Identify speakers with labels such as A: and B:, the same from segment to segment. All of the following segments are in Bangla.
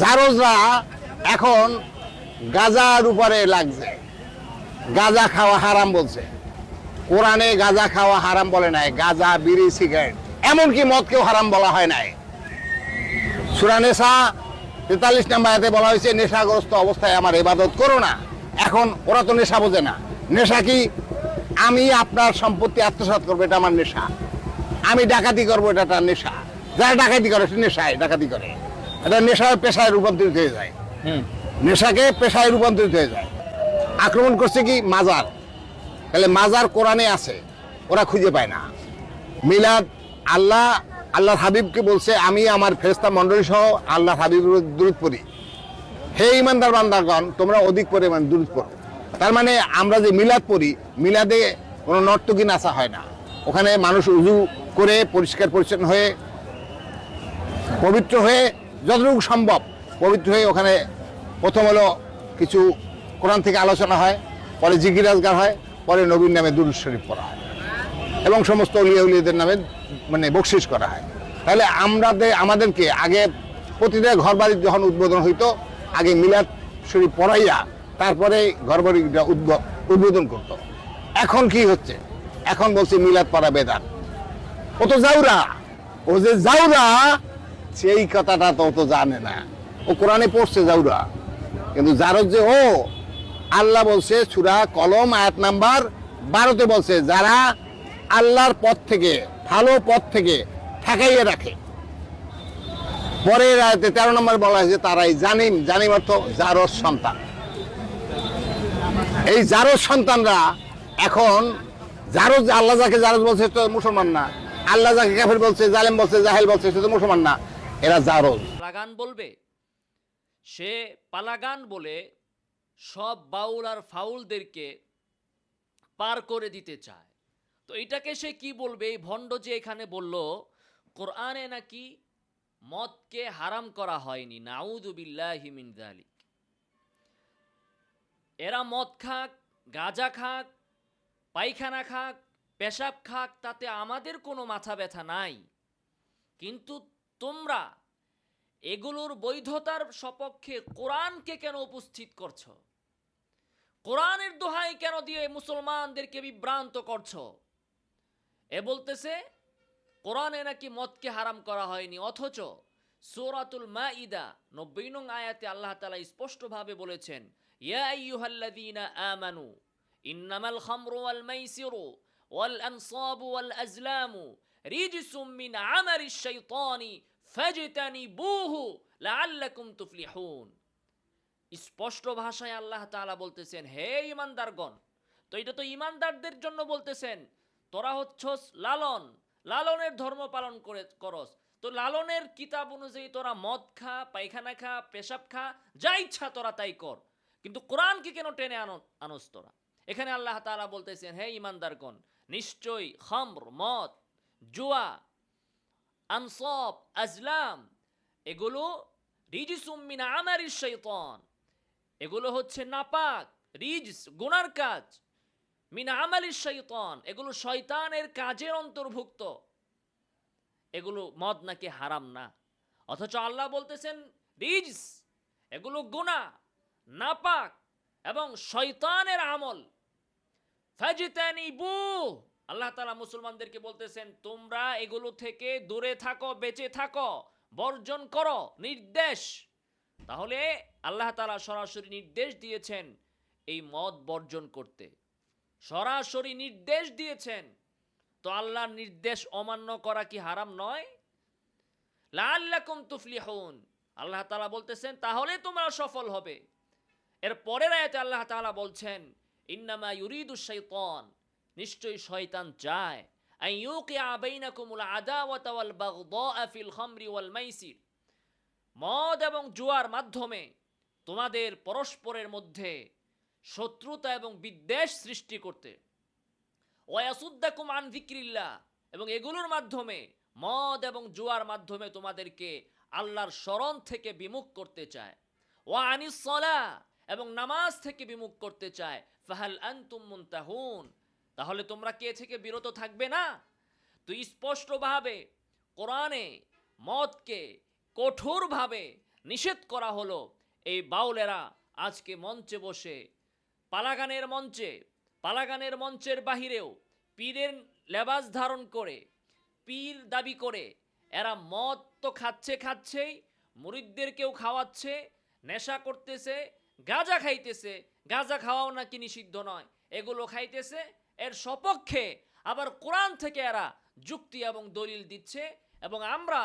A: জারোজরা এখন গাজার উপরে লাগছে। গাজা খাওয়া হারাম বলছে। কোরআনে গাজা খাওয়া হারাম বলে নাই, গাজা, বিড়ি, সিগারেট, এমনকি মদকেও হারাম বলা হয় নাই। সুরা নেশা তেতাল্লিশ নাম্বারে বলা হয়েছে, নেশাগ্রস্ত অবস্থায় আমার ইবাদত করো না। এখন ওরা তো নেশা বোঝে না। নেশা কি? আমি আপনার সম্পত্তি আত্মসাৎ করব, এটা আমার নেশা। আমি ডাকাতি করব, এটা তার নেশা। যারা ডাকাতি করে সে নেশায় ডাকাতি করে। এটা নেশার পেশায় রূপান্তরিত হয়ে যায়। নেশাকে পেশায় রূপান্তরিত হয়ে যায়। আক্রমণ করছে কি মাজার। তাহলে মাজার কোরআনে আছে ওরা খুঁজে পায় না। মিলাদ আল্লাহ আল্লাহ হাবিবকে বলছে আমি আমার ফেরেস্তা মণ্ডলী সহ আল্লাহ হাবিব দূরত পড়ি। হে ইমানদার বান্দারগণ তোমরা অধিক পরিমাণ দূরত পড়ো। তার মানে আমরা যে মিলাদ পড়ি মিলাদে কোনো নর্তকী নাচা হয় না। ওখানে মানুষ উজু করে পরিষ্কার পরিচ্ছন্ন হয়ে পবিত্র হয়ে যতটুকু সম্ভব পবিত্র হয়ে ওখানে প্রথম হলো কিছু কোরআন থেকে আলোচনা হয়, পরে জিকির আজগার হয়, পরে নবীন নামে দুরুদ শরীফ পড়া হয় এবং সমস্ত উলিয়া উলিয়াদের নামে মানে বকশিস করা হয়। তাহলে আমাদের আমাদেরকে আগে প্রতিটা ঘর বাড়ির যখন উদ্বোধন হইতো, আগে মিলাদ শরীফ পড়াইয়া তারপরে ঘর বাড়িটা উদ্বোধন করত। এখন কি হচ্ছে? এখন বলছে মিলাদ পড়া বেদান ও তো যাওরা ও যে যাওরা সেই কথাটা তো জানে না। ও কোরআনে পড়ছে যাওরা কিন্তু যার যে, ও, আল্লাহ বলছে সুরা, কলম, আয়াত নাম্বার বারোতে বলছে, যারা আল্লাহর পথ থেকে, ভালো পথ থেকে ঠেকাইয়ে রাখে। পরের আয়াতে তেরো নম্বর বলা হয়েছে, তারাই জানিম। জানিম অর্থ জারস সন্তান। এই জারস সন্তানরা এখন, জারজ, আল্লাহ যাকে জারজ বলছে তো মুসলমান না। আল্লাহ যাকে কাফের বলছে, জালেম বলছে, জাহেল বলছে, সে তো মুসলমান না। এরা জারজ
B: পালাগান বলবে? সে পালাগান বলে সব বাউল আর ফাউলদেরকে পার করে দিতে চায়। তো এটাকে সে কি বলবে? এই ভণ্ড যে এখানে বলল, কোরআনে নাকি মদকে হারাম করা হয়নি। নাউদুবিল্লাহি মিন যালিক। এরা মদ খাক, গাঁজা খাক, পায়খানা খাক, পেশাব খাক, তাতে আমাদের কোনো মাথা ব্যথা নাই। কিন্তু তোমরা এগুলোর বৈধতার সপক্ষে কোরআনকে কেন উপস্থিত করছ? কোরআনের দোহাই কেন দিয়ে মুসলমানদেরকে বিভ্রান্ত করছ? এ বলতেছে, কোরআনে নাকি মদকে হারাম করা হয়নি, অথচ সূরাতুল মাইদা নব্বই নং আয়াতে আল্লাহ তাআলা স্পষ্টভাবে বলেছেন আমানু, ইন্নামাল খামরু ওয়াল মাইসিরু ওয়াল আনসাবু ওয়াল আজলামু রিজসুম মিন আমারিশ শাইতানি ফাজতানিবুহু লাআল্লাকুম তুফলিহুন। স্পষ্ট ভাষায় আল্লাহ তাআলা বলতেছেন, হে ইমানদারগণ তো এটা তো ইমানদারদের জন্য বলতেছেন, তোরা হচ্ছস লালন, লালনের ধর্ম পালন করে, করস। তো লালনের কিতাব অনুযায়ী তোরা মদ খা, পায়খানা খা, পেশাব খা, যা ইচ্ছা তোরা তাই কর। কিন্তু কোরআনকে কেন টেনে আনো, আনস তোরা? এখানে আল্লাহ তাআলা বলতেছেন, হে ইমানদারগণ নিশ্চয়ই খামর, মদ, জুয়া আনসব আজলাম এগুলো রিজিসুম্মিন আমারি শৈতন এগুলো হচ্ছে নাপাক রিজ গুনার কাজ। মিন আমালি শৈতন এগুলো শয়তানের কাজের অন্তর্ভুক্ত। এগুলো মদ নাকি হারাম না। অথচ আল্লাহ বলতেছেন রিজ এগুলো গুনাহ, নাপাক এবং শয়তানের আমল। ফাজিতানিবু আল্লাহ তালা মুসলমানদেরকে বলতেছেন, তোমরা এগুলো থেকে দূরে থাকো, বেঁচে থাকো, বর্জন করো, নির্দেশ। তাহলে আল্লাহ তালা সরাসরি নির্দেশ দিয়েছেন এই মদ বর্জন করতে। সরাসরি নির্দেশ দিয়েছেন। তো আল্লাহর নির্দেশ অমান্য করা কি হারাম নয়? লাআল্লাকুম তুফলিহুন। আল্লাহ তাআলা বলতেছেন, তাহলে তোমরা সফল হবে। এর পরের আয়াতে আল্লাহ তাআলা বলছেন, ইন্নামা ইউরিদু শাইতান। নিশ্চয়ই শয়তান চায়। মদ এবং জুয়ার মাধ্যমে তোমাদের পরস্পরের মধ্যে শত্রুতা এবং বিদ্বেষ সৃষ্টি করতে। ওয়াসুদ্দাকুম আন এবং এগুলোর মাধ্যমে, মদ এবং জুয়ার মাধ্যমে তোমাদেরকে আল্লাহর স্মরণ থেকে বিমুখ করতে চায়। ওয়া আনিস এবং নামাজ থেকে বিমুখ করতে চায়। ফাহাল আনতুম মুনতাহুন। তাহলে তোমরা কে থেকে বিরত থাকবে না? তো স্পষ্টভাবে কোরআনে মদকে কঠোরভাবে নিষেধ করা হলো। এই বাউলেরা আজকে মঞ্চে বসে, পালাগানের মঞ্চে, পালাগানের মঞ্চের বাহিরেও পীরের লেবাস ধারণ করে, পীর দাবি করে, এরা মদ তো খাচ্ছে খাচ্ছেই, মুরিদদেরকেও খাওয়াচ্ছে, নেশা করতেছে, গাঁজা খাইতেছে। গাঁজা খাওয়াও নাকি নিষিদ্ধ নয়। এগুলো খাইতেছে এর সপক্ষে আবার কোরআন থেকে এরা যুক্তি এবং দলিল দিচ্ছে এবং আমরা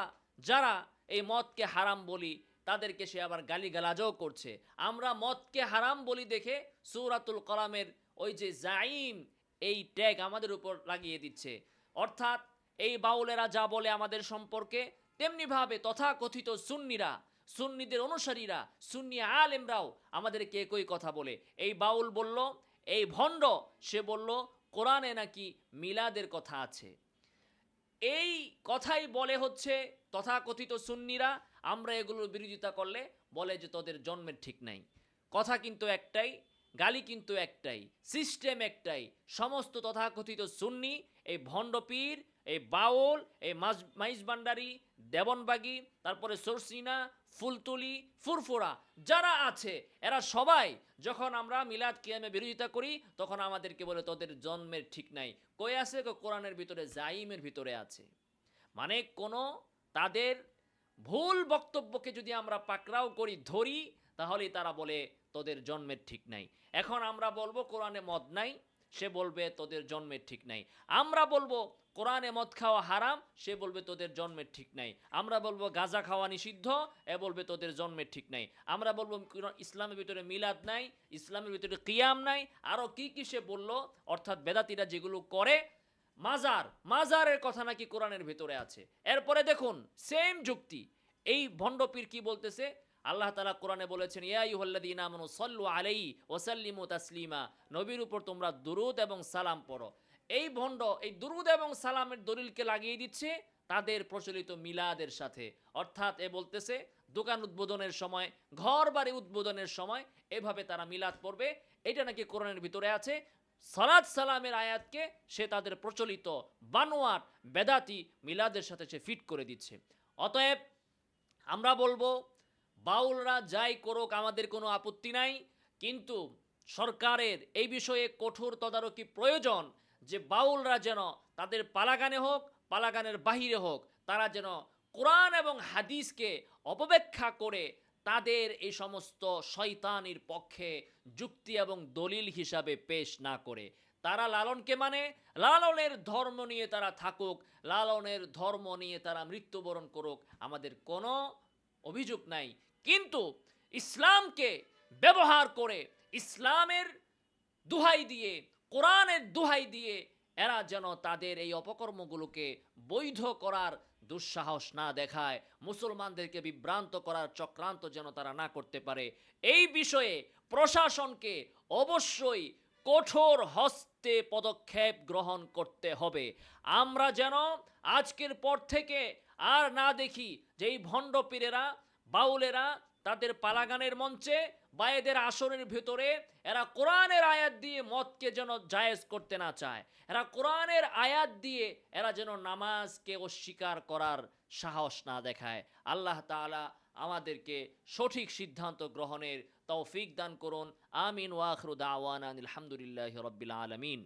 B: যারা এই মদকে হারাম বলি, তাদেরকে সে আবার গালিগালাজও করছে। আমরা মদকে হারাম বলি দেখে সৌরাতুল কলামের ওই যে জাইম এই ট্যাগ আমাদের উপর লাগিয়ে দিচ্ছে। অর্থাৎ এই বাউলেরা যা বলে আমাদের সম্পর্কে তেমনিভাবে তথাকথিত সুন্নিরা, সুন্নিদের অনুসারীরা, সুন্নি আলেমরাও আমাদেরকে একই কথা বলে। এই বাউল বলল, এই ভণ্ড, সে বলল কোরআনে নাকি মিলাদের কথা আছে। এই কথাই বলে হচ্ছে তথাকথিত সুন্নিরা, আমরা এগুলোর বিরোধিতা করলে বলে যে তোদের জন্মের ঠিক নাই। কথা কিন্তু একটাই, গালি কিন্তু একটাই সিস্টেম একটাই। সমস্ত তথাকথিত সুন্নি, এই ভণ্ডপীর, এই বাউল, এই মাইজ ভান্ডারি দেবনবাগি, তারপরে সরসিনা ফুলতুলি, ফুরফুরা, যারা আছে, এরা সবাই যখন আমরা মিলাদ কিয়ামে বিরোধিতা করি, তখন আমাদেরকে বলে, তোদের জন্মের ঠিক নাই। কই আছে কোরআনের ভিতরে জাইমের ভিতরে আছে। মানে কোনো তাদের ভুল বক্তব্যকে যদি আমরা পাকড়াও করি, ধরি তাহলে তারা বলে, তোদের জন্মের ঠিক নাই। এখন আমরা বলব, কোরআনে মদ নাই। সে বলবে তোদের জন্মের ঠিক নাই। আমরা বলব, কোরআনে মদ খাওয়া হারাম, সে বলবে তোদের জন্মের ঠিক নাই। আমরা বলব, গাঁজা খাওয়া নিষিদ্ধ, এ বলবে তোদের জন্মের ঠিক নাই। আমরা বলব ইসলামের ভিতরে মিলাদ নাই, ইসলামের ভিতরে কিয়াম নাই। আরও কি কি সে বলল? অর্থাৎ বেদাতিরা যেগুলো করে, মাজার, মাজারের কথা নাকি কোরআনের ভিতরে আছে। এরপরে দেখুন সেম যুক্তি। এই ভণ্ডপীর কি বলতেছে? আল্লাহ তালা কোরআনে বলেছেন ইয়াইহল্লাদিন আমানু সল্লু আলাই ওসাল্লিমু তাসলিমা। নবীর উপর তোমরা দুরুদ এবং সালাম পড়ো। এই ভণ্ড, এই দুরুদ এবং সালামের দলিলকে লাগিয়ে দিচ্ছে তাদের প্রচলিত মিলাদের সাথে। অর্থাৎ এ বলতেছে, দোকান উদ্বোধনের সময় ঘর বাড়ি উদ্বোধনের সময় এভাবে তারা মিলাদ পড়বে। এটা নাকি কোরআনের ভিতরে আছে? সালাদ সালামের আয়াতকে সে তাদের প্রচলিত বানোয়াট, বেদাতি মিলাদের সাথে সে ফিট করে দিচ্ছে। অতএব আমরা বলব বাউলরা যাই করুক, আমাদের কোনো আপত্তি নাই। কিন্তু সরকারের এই বিষয়ে কঠোর তদারকি প্রয়োজন যে বাউলরা যেন তাদের পালাগানে হোক, পালাগানের বাহিরে হোক, তারা যেন কোরআন এবং হাদিসকে অপব্যাখ্যা করে তাদের এই সমস্ত শয়তানির পক্ষে যুক্তি এবং দলিল হিসাবে পেশ না করে। তারা লালনকে মানে লালনের ধর্ম নিয়ে তারা থাকুক, লালনের ধর্ম নিয়ে তারা মৃত্যুবরণ করুক, আমাদের কোনো অভিযোগ নাই। কিন্তু ইসলামকে ব্যবহার করে ইসলামের দুহাই দিয়ে, কোরআনের দুহাই দিয়ে এরা যেন তাদের এই অপকর্মগুলোকে বৈধ করার দুঃসাহস না দেখায়, মুসলমানদেরকে বিভ্রান্ত করার চক্রান্ত যেন তারা না করতে পারে। এই বিষয়ে প্রশাসনকে অবশ্যই কঠোর হস্তে পদক্ষেপ গ্রহণ করতে হবে। আমরা যেন আজকের পর থেকে আর না দেখি যে এই ভণ্ড পীরেরা বাউলেরা তাদের পালাগানের মঞ্চে বা এদের আসনের ভিতরে, এরা কোরআনের আয়াত দিয়ে মদকে যেন জায়েজ করতে না চায়। এরা কোরআনের আয়াত দিয়ে এরা যেন নামাজকে অস্বীকার করার সাহস না দেখায়। আল্লাহ তাআলা আমাদেরকে সঠিক সিদ্ধান্ত গ্রহণের তৌফিক দান করুন। আমিন ওয়াখরু দাওয়ানা আলহামদুলিল্লাহ রব্বিল আলমিন।